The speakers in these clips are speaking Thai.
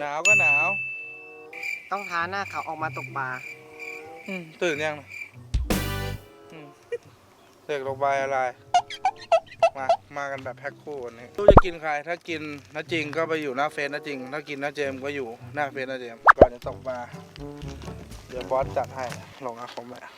หนาวก็หนาวต้องท้าหน้าเขาออกมาตกปลาอืมตื่นยังอืมเด็กลงใบอะไร มา มากันแบบแพ็คคู่วันนี้รู้จะกินใคร ถ้ากินน้าจริงก็ไปอยู่หน้าเฟซน้าจริง ถ้ากินน้าเจมส์ก็อยู่หน้าเฟซน้าเจมส์ก่อนจะตกปลาเดี๋ยวบอสจัดให้ลงอาคมแหละ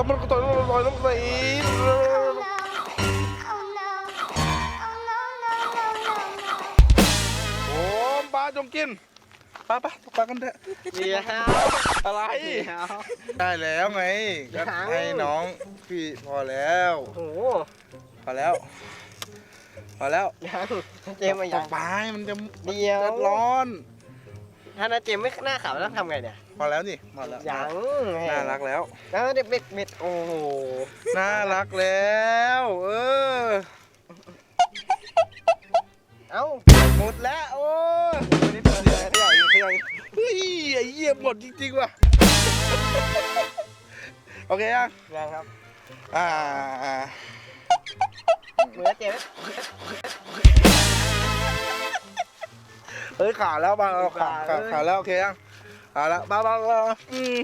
สมรกตัวลอยลงไปโอ้ปลาจงกินปลาปลาตกปลากันเถอะเดี๋ยวอะไรเดี๋ยวได้แล้วไงก็ยังให้น้องพี่พอแล้ว โอ้โหพอแล้ว พอแล้วยังเจมส์มาตยังกปลาให้มันจะเดี๋ยวจะร้อน ถ้านาเจมส์ไม่หน้าขาวต้องทำไงเนี่ยพอแล้วนี่พอแล้วยังน่ารักแล้ว แล้วเด็กเบ็ดเบ็ดโอ้โหน่ารักแล้ว เออ เอ้าหมดแล้วโอ้ยไม่ได้เปิดเลยที่ใหญ่ที่ใหญ่เฮ้ยไอ้เหี้ยหมดจริงๆว่ะโอเคยังยังครับอ่ามือเจมส์ เฮ้ยขาแล้วบางเอาขาขาขาแล้วโอเคยังขาแล้วบางบางบางอืม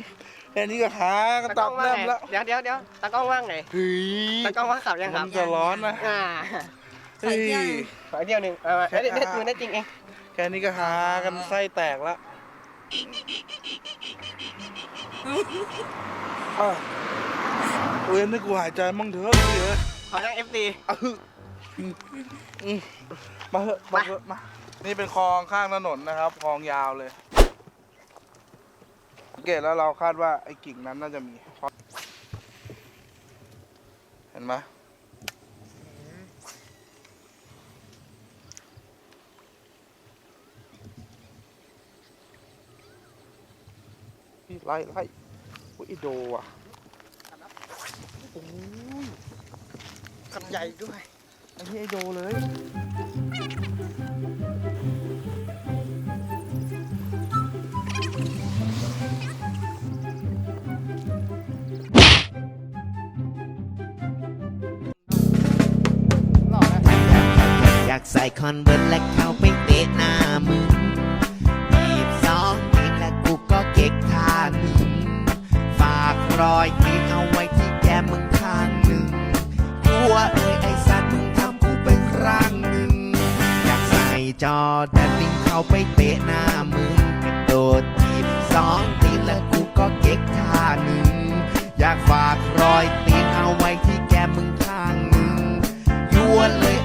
แค่นี้ก็ขาก็ตาตักล้บองว่าเริ่มไงแล้วเดี๋ยวเดี๋ยวเดี๋ยวตากล้องว่างไงเฮ้ยตากล้องว่าขับยังคมัรับนจะร้อนนะอ่าเฮ้ย ขอเดียวหนึ่งเอามาเอ้ยเด็ดเด็ดมือนาจริงเองแค่นี้ก็หากันไส้แตกแล้วอะเว้นให้กูหายใจมั่งเถอะพี่เอ้ยขอนั่งเอฟซีเอาฮึอืมอืมมาเถอะมาเถอะมา นี่เป็นคลองข้างถนนนะครับ คลองยาวเลยสังเกตแล้วเราคาดว่าไอ้กิ่งนั้นน่าจะมี เห็นไหมนี่ไล่ไล่อุ้ยไอ้โดอะขับใหญ่ด้วย อันนี้ไอโดเลย ใส่คอนเวิร์ตและเข้าไปเตะหน้ามึงยีบสองทีและกูก็เก็กท่าหนึ่งฝากรอยตีนเอาไว้ที่แก้มมึงข้างหนึ่งกลัวเอ้ยไอ้สัตว์มึงทำกูเป็นครั้งหนึ่งอยากใส่จอแดนลิงเข้าไปเตะหน้ามึงกระโดดทีบสองทีและกูก็เก็กท่าหนึ่งอยากฝากรอยตีนเอาไว้ที่แก้มมึงข้างหนึ่งยั่วเลย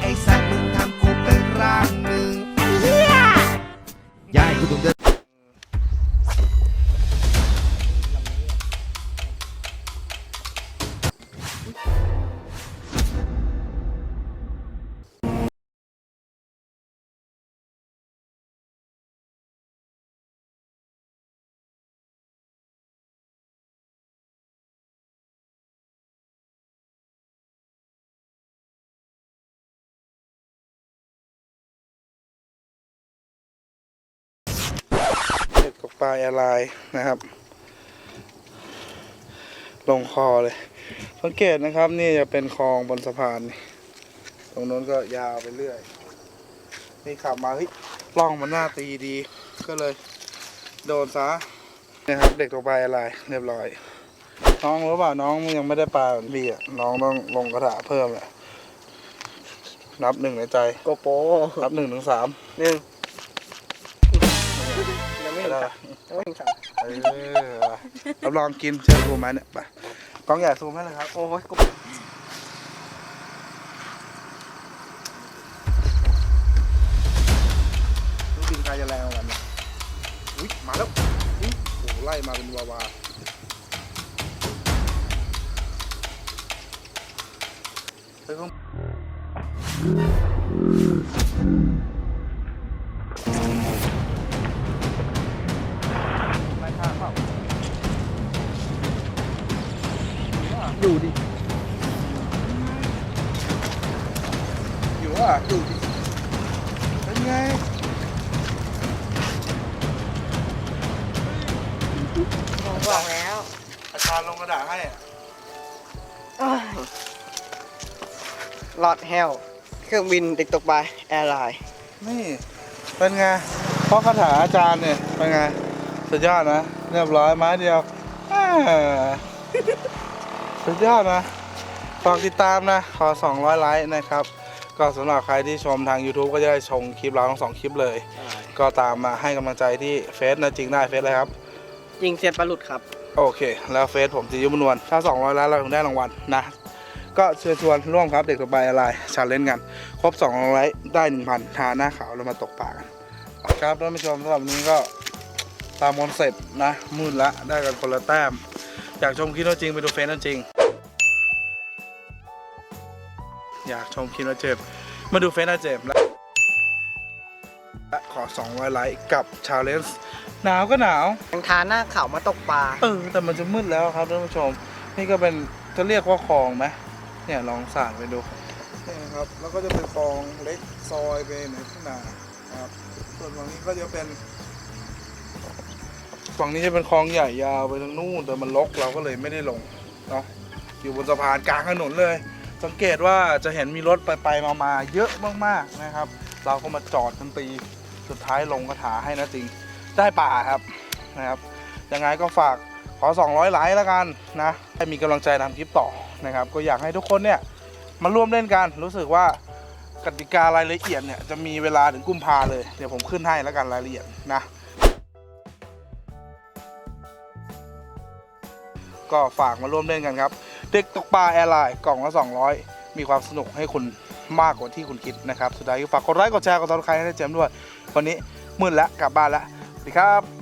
กตกปลาแอร์ไลน์นะครับ ลงคอเลยสังเกตนะครับ นี่จะเป็นคลองบนสะพานนี่ตรงนู้นก็ยาวไปเรื่อย นี่ขับมาเฮ้ยล่องมันหน้าตีดี ก็เลยโดนซะนะครับ เด็กตกปลาแอร์ไลน์เรียบร้อย น้องรู้เปล่าน้องยังไม่ได้ปลาเหมือนพี่อะน้องต้องลงกระถาเพิ่มแหละนับหนึ่งในใจโกโปรนับหนึ่งถึงสามหนึ่ง สามยังสามเออรับรองกินเชื่อกูไหมเนี่ยไปกล้องใหญ่ซูมให้เลยครับ โอ้ยโกลูกบินใครจะแรงกว่ากันเนี่ยอุ้ยมาแล้วอุ้ยโอ้โหไล่มาเป็นวาวาเฮ้ยข้าง ดูดิ อยู่อะอยู่ดิ เป็นไงผมบอกแล้วอาจารย์ลงกระดาษให้อะลอดแฮลเครื่องบินเด็กตกปลาแอร์ไลน์ นี่เป็นไง เพราะคาถาอาจารย์เนี่ย เป็นไง สุดยอดนะ เรียบร้อยไม้เดียว อ่า สุดยอดนะฝากติดตามนะ ขอ 200 ไลค์นะครับ ก็สำหรับใครที่ชมทาง YouTube ก็จะได้ชมคลิปเราทั้งสองคลิปเลย ก็ตามมาให้กำลังใจที่เฟซนะจริงได้เฟซเลยครับยิงเซียนปลาหลุดครับ โอเค แล้วเฟซผมจียุมนวลถ้า 200ล้านเราถึงได้รางวัลนะ ก็เชิญชวนร่วมครับเด็กตกปลาอะไรชาเลนจ์กัน ครบ 200 ไลค์ได้ 1,000ทาหน้าขาวแล้วมาตกปลากันครับท่านผู้ชมสำหรับวันนี้ก็ตามคอนเซ็ปต์นะมืดละได้กันคนละแต้ม อยากชมคลิปตัวจริงไปดูเฟซตัวจริง อยากชมคลิปตัวเจ็บ มาดูเฟซตัวเจ็บและและขอ200ไลค์กับชาเลนจ์หนาวก็หนาวยังทาหน้าขาวมาตกปลา เออ แต่มันจะมืดแล้วครับท่านผู้ชม นี่ก็เป็นจะเรียกว่าคลองไหมเนี่ยลองสาดไปดูนี่ครับ แล้วก็จะเป็นคลองเล็กซอยไปในทุ่งนาครับ ส่วนฝั่งนี้ก็จะเป็น ฝั่งนี้จะเป็นคลองใหญ่ยาวไปทางนู่นแต่มันลกเราก็เลยไม่ได้ลงเนาะอยู่บนสะพานกลางถนนเลย สังเกตว่าจะเห็นมีรถไปไปมามาเยอะมากๆนะครับ เราก็มาจอดกันตีสุดท้ายลงกระถาให้นะจริงได้ป่าครับนะครับยังไงก็ฝากขอ 200ไลค์แล้วกันนะให้มีกำลังใจทำคลิปต่อนะครับ ก็อยากให้ทุกคนเนี่ยมาร่วมเล่นกันรู้สึกว่ากติการายละเอียดเนี่ยจะมีเวลาถึงกุมภาเลย เดี๋ยวผมขึ้นให้แล้วกันรายละเอียดนะ ก็ฝากมาร่วมเล่นกันครับ เด็กตกปลาแอร์ไลน์กล่องละ 200 มีความสนุกให้คุณมากกว่าที่คุณคิดนะครับสุดท้ายฝากกดไลค์กดแชร์กดติดตามใครให้ได้เจมด้วย วันนี้มืดแล้วกลับบ้านแล้วสวัสดีครับ